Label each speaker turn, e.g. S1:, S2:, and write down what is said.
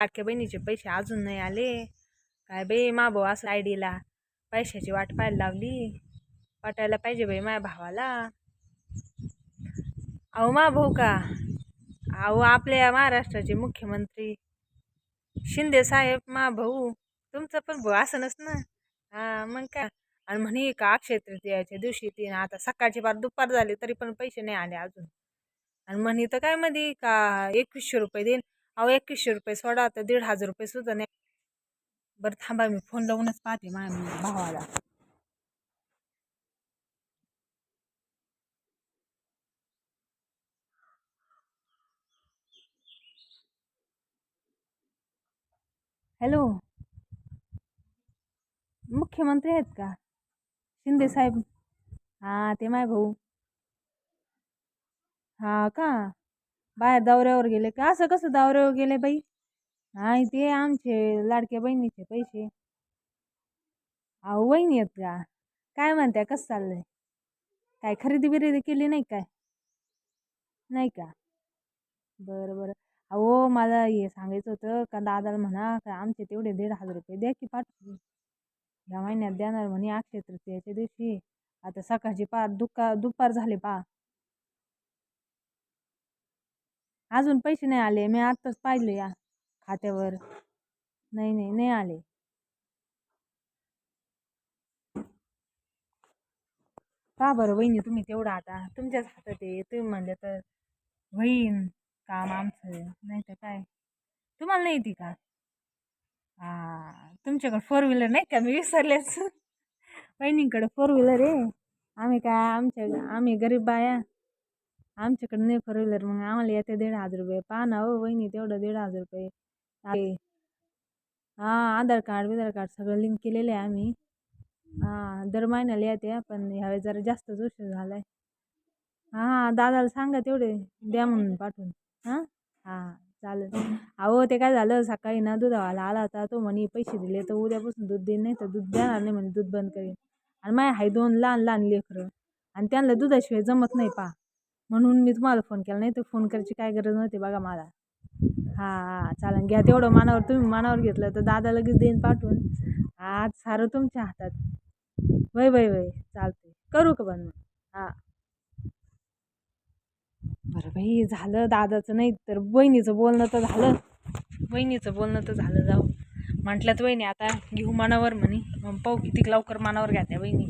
S1: लाडक्या बहिणीचे पैसे अजून नाही आले. काय बाई मा भाऊ असं आयडीला पैशाची वाट पाहायला लावली. वाटायला पाहिजे बाई माझ्या भावाला. अहो मा भाऊ का? अहो आपल्या महाराष्ट्राचे मुख्यमंत्री शिंदे साहेब मा भाऊ तुमचं पण भाऊ असं ना? हा मग काय? आणि म्हणे का अक्षय तृतीयाच्या दिवशी ती आता सकाळची पार दुपार झाली तरी पण पैसे नाही आले अजून. आणि म्हणे तर काय मध्ये का एकवीसशे रुपये देईन? अहो एकवीसशे रुपये सोडा तर दीड हजार रुपये सुद्धा नाही. बरं थांबा मी फोन लावूनच पाहते माझ्या भावाला. हॅलो मुख्यमंत्री आहेत का? शिंदे साहेब? हां ते माय भाऊ. हां का? बाहेर दौऱ्यावर गेले का? असं कसं दौऱ्यावर गेले बाई? नाही ते आमचे लाडक्या बहिणीचे पैसे. अहो बहिणी आहेत का? काय म्हणताय? कसं चाललंय? काय खरेदी बिरेदी केली नाही काय? नाही का? बरं बरं. अहो मला हे सांगायचं होतं का दादाला म्हणा का आमचे तेवढे दीड हजार रुपये द्या की पाठवू या महिन्यात देणार म्हणे अक्षय तृतीयाच्या दिवशी. आता सकाळची पार दुका दुपार झाले पा. अजून पैसे नाही आले. मी आत्ताच पाहिले या खात्यावर. नाही नाही नाही आले. का बरं वहिनी तुम्ही तेवढं आता तुमच्याच हातात आहे. तुम्ही म्हणलं तर होईन काम आमचं नाही तर काय? तुम्हाला नाही येते का? हा तुमच्याकडे फोर व्हीलर नाही का? मी विसरलेच. वहिनीकडे फोर व्हीलर आहे. आम्ही काय आमच्या आम्ही गरीब बाया. आमच्याकडे नाही फोर व्हीलर मग आम्हाला येते दीड हजार रुपये. पहा ना हो वहिनी तेवढं दीड हजार रुपये. आहे हां आधार कार्ड बिधार कार्ड सगळं लिंक केलेलं आहे आम्ही. हां दर महिन्याला येते पण ह्यावेळेस जरा जास्तच उशीर झाला आहे हां दादाला सांगा तेवढे द्या म्हणून पाठवून. हां? हां चालेल. अहो ते काय झालं सकाळी ना दुधावाला आला होता तो म्हणे पैसे दिले तर उद्यापासून दूध देईन नाही तर दूध देणार नाही म्हणे दूध बंद करेन. आणि माझ्या हाय दोन लहान लहान लेकरं. आणि त्यांना दुधाशिवाय जमत नाही पा म्हणून मी तुम्हाला फोन केला. नाही तर फोन करायची काय गरज नव्हती बघा मला. हां हां चालेल घ्या. तेवढं मनावर तुम्ही मनावर घेतलं तर दादा लगेच देईन पाठवून. आज सारं तुमच्या हातात. वय वय वय चालते करू का बंद? हां. बरं बाई झालं दादाचं नाही तर बहिणीचं बोलणं तर झालं. बहिणीचं बोलणं तर झालं जाऊ. म्हटल्यात वहिनी आता घेऊ मनावर म्हणे. मग पाहू किती लवकर मनावर घ्या त्या बहिणी